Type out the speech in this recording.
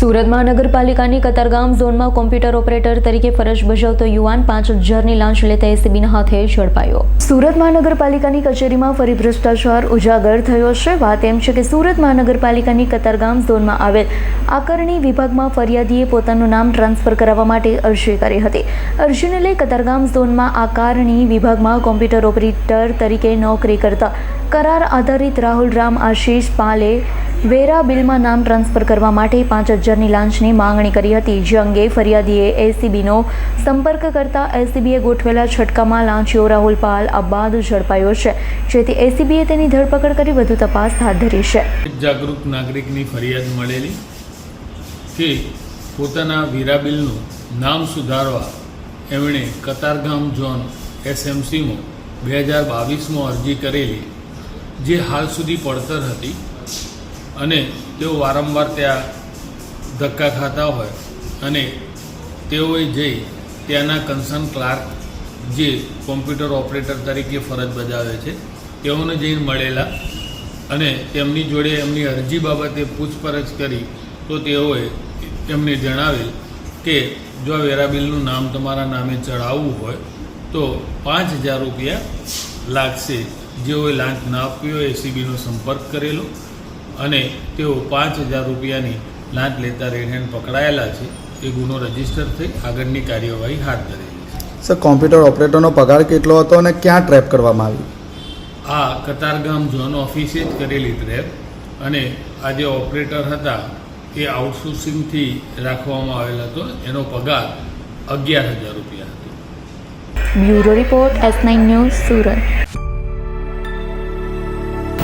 સુરત મહાનગરપાલિકાની કતારગામ ઝોનમાં computer operator તરીકે ફરજ બજાવતો યુવાન પાંચ હજારની લાંચ લેતા એસીબીના હાથે ઝડપાયો. સુરત મહાનગરપાલિકાની કચેરીમાં ફરી ભ્રષ્ટાચાર ઉજાગર થયો છે. વાત એમ છે કે સુરત મહાનગરપાલિકાની કતારગામ ઝોનમાં આવેલ આકારણી વિભાગમાં ફરિયાદીએ પોતાનું નામ ટ્રાન્સફર કરાવવા માટે અરજી કરી હતી. અરજીને લઈ કતારગામ ઝોનમાં આકારણી વિભાગમાં કોમ્પ્યુટર ઓપરેટર તરીકે નોકરી કરતા કરાર આધારિત રાહુલ રામ આશીષ પાલે વેરા બિલમાં નામ ટ્રાન્સફર કરવા માટે પાંચ હજારની લાંચની માંગણી કરી હતી. જે અંગે ફરિયાદીએ એસીબીનો સંપર્ક કરતા એસીબીએ ગોઠવેલા છટકામાં લાંચીઓ રાહુલ પાલ અબાદ ઝડપાયો છે. જેથી એસીબીએ તેની ધરપકડ કરી વધુ તપાસ હાથ ધરી છે. જાગૃત નાગરિકની ફરિયાદ મળેલી કે પોતાના વેરા બિલનું નામ સુધારવા એમણે કતારગામ ઝોન એસએમસીમાં બે હજાર બાવીસમાં અરજી કરેલી. જે હાલ સુધી પડતર હતી. અને તેઓ વારંવાર ત્યાં ધક્કા ખાતા હોય. અને તેઓએ જઈ ત્યાંના કન્સર્ન ક્લાર્ક, જે કોમ્પ્યુટર ઓપરેટર તરીકે ફરજ બજાવે છે, તેઓને જઈને મળેલા. અને તેમની જોડે એમની અરજી બાબતે પૂછપરછ કરી, તો તેઓએ એમને જણાવેલ કે, જો આ વેરાબિલનું નામ તમારા નામે ચડાવવું હોય, તો પાંચ હજાર રૂપિયા લાગશે. જેઓએ લાંચ ના આપ્યો એસીબીનો સંપર્ક કરેલો. અને તેઓ પાંચ હજાર રૂપિયાની લાંચ લેતા રેડહેન્ડ પકડાયેલા છે. એ ગુનો રજિસ્ટર થઈ આગળની કાર્યવાહી હાથ ધરેલી છે. સર કોમ્પ્યુટર ઓપરેટરનો પગાર કેટલો હતો અને ક્યાં ટ્રેપ કરવામાં આવ્યું આ કતારગામ ઝોન ઓફિસે જ કરેલી ટ્રેપ અને આ જે ઓપરેટર હતા એ આઉટસોર્સિંગથી રાખવામાં આવેલ હતો. એનો પગાર અગિયાર હજાર રૂપિયા હતો. Bureau report S nine news Surat.